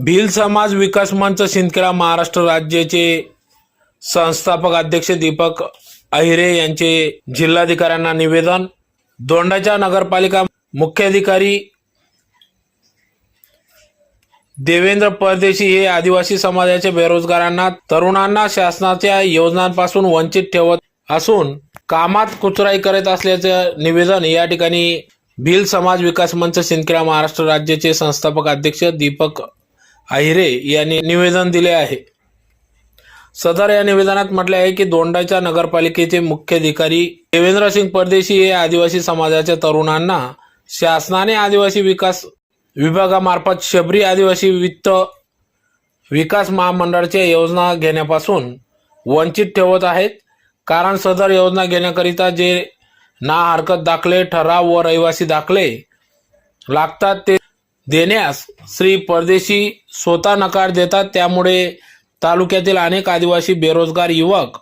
भिल समाज विकास मंच शिंदखेडा महाराष्ट्र राज्याचे संस्थापक अध्यक्ष दीपक अहिरे यांचे जिल्हाधिकाऱ्यांना निवेदन. दोंडाच्या नगरपालिका मुख्याधिकारी देवेंद्र परदेशी हे आदिवासी समाजाच्या बेरोजगारांना तरुणांना शासनाच्या योजनांपासून वंचित ठेवत असून कामात कुचराई करत असल्याचं निवेदन या ठिकाणी भिल समाज विकास मंच शिंदखेडा महाराष्ट्र राज्याचे संस्थापक अध्यक्ष दीपक अहिरे यांनी निवेदन दिले आहे. सदर या निवेदनात म्हटले आहे की दोंडाच्या नगरपालिकेचे मुख्याधिकारी देवेंद्रसिंग परदेशी हे आदिवासी समाजाच्या तरुणांना शासनाने आदिवासी विकास विभागामार्फत शबरी आदिवासी वित्त विकास महामंडळाच्या योजना घेण्यापासून वंचित ठेवत आहेत. कारण सदर योजना घेण्याकरिता जे ना हरकत दाखले ठराव व रहिवासी दाखले लागतात ते देण्यास श्री परदेशी स्वतः नकार देतात. त्यामुळे तालुक्यातील अनेक आदिवासी बेरोजगार युवक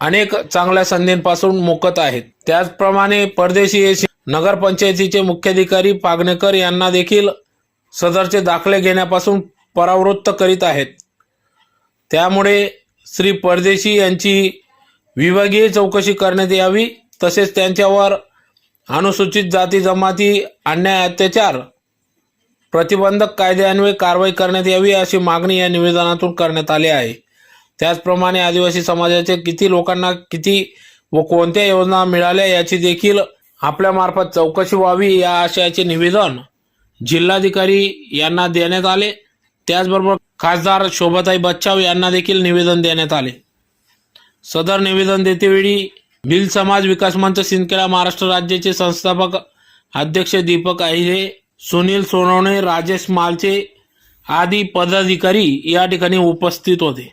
अनेक चांगल्या संधींपासून मुकत आहेत. त्याचप्रमाणे परदेशी नगरपंचायतीचे मुख्याधिकारी पागणेकर यांना देखील सदरचे दाखले घेण्यापासून परावृत्त करीत आहेत. त्यामुळे श्री परदेशी यांची विभागीय चौकशी करण्यात यावी. तसेच त्यांच्यावर अनुसूचित जाती जमाती अन्याय अत्याचार प्रतिबंधक कायद्यान्वये कारवाई करण्यात यावी अशी मागणी या निवेदनातून करण्यात आली आहे. त्याचप्रमाणे आदिवासी समाजाच्या किती लोकांना किती व कोणत्या योजना मिळाल्या याची देखील आपल्यामार्फत चौकशी व्हावी या आशयाचे निवेदन जिल्हाधिकारी यांना देण्यात आले. त्याचबरोबर खासदार शोभाताई बच्चाव यांना देखील निवेदन देण्यात आले. सदर निवेदन देतेवेळी भिल समाज विकास मंच सिंदखेडा महाराष्ट्र राज्याचे संस्थापक अध्यक्ष दीपक अहिरे सुनील सोनवणे राजेश मालचे आदी पदाधिकारी या ठिकाणी उपस्थित होते.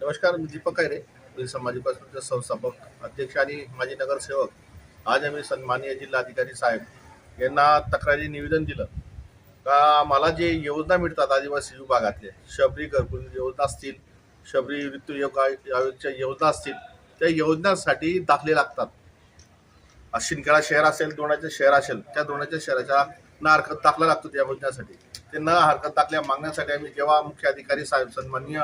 नमस्कार मी दीपक आहे रे विकास संस्थापक अध्यक्ष आणि माजी नगरसेवक. आज आम्ही सन्माननीय जिल्हाधिकारी साहेब यांना तक्रारी निवेदन दिलं. का मला जे योजना मिळतात आदिवासी विभागातले शबरी घरकुल योजना असतील शबरी वित्त योग आयोग- आयोगच्या योजना असतील त्या योजनांसाठी दाखले लागतात. शिंदखेडा शहर असेल दोनाचे शहर असेल त्या दोनाच्या शहराच्या न हरकत दाखला लागतो त्या योजनेसाठी. ते न हरकत दाखल्या मागण्यासाठी आम्ही जेव्हा मुख्य अधिकारी साहेब सन्माननीय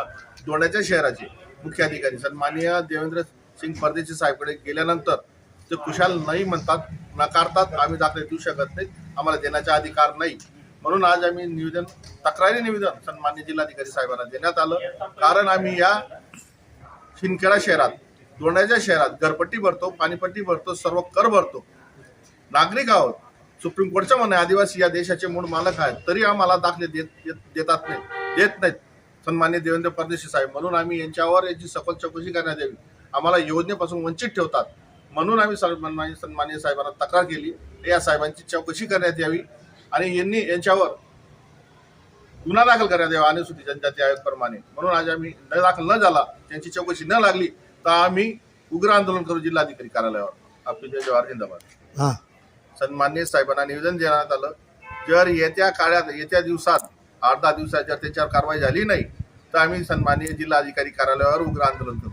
दोंडाच्या शहराचे मुख्य अधिकारी सन्माननीय देवेंद्र सिंग परदेशी साहेबकडे गेल्यानंतर ते कुशाल नाही म्हणतात नकारतात आम्ही दाखले देऊ शकत नाही आम्हाला देण्याचा अधिकार नाही. म्हणून आज आम्ही निवेदन तक्रारी निवेदन सन्मान्य जिल्हाधिकारी साहेबांना देण्यात आलं. कारण आम्ही या शिंदखेडा शहरात दोंडाच्या शहरात घरपट्टी भरतो पाणीपट्टी भरतो सर्व कर भरतो. नागरिक आहोत. सुप्रीम कोर्टच्या म्हणे आदिवासी या देशाचे मूळ मालक आहेत तरी आम्हाला दाखले देत देत- देतात नाही देत नाहीत सन्मान्य देवेंद्र परदेशी साहेब. म्हणून आम्ही यांच्यावर याची सखोल चौकशी करण्यात यावी. आम्हाला योजनेपासून वंचित ठेवतात. म्हणून आम्ही सन्मान्य सन्मान्य साहेबांना तक्रार केली. या साहेबांची चौकशी करण्यात यावी आणि यांनी यांच्यावर गुन्हा दाखल करण्यात यावा अनुसूचित जनजाती आयोग प्रमाणे. म्हणून आज आम्ही न दाखल न झाला त्यांची चौकशी न लागली तर आम्ही उग्र आंदोलन करू जिल्हाधिकारी कार्यालयावर. आपली जय जवाहर हिंदाबाद हा. सन्मान्य साहेबांना निवेदन देण्यात आलं. जर येत्या काळात येत्या दिवसात आठ दहा दिवसात जर त्याच्यावर कारवाई झाली नाही तर आम्ही सन्मान्य जिल्हाधिकारी कार्यालयावर उग्र आंदोलन करू.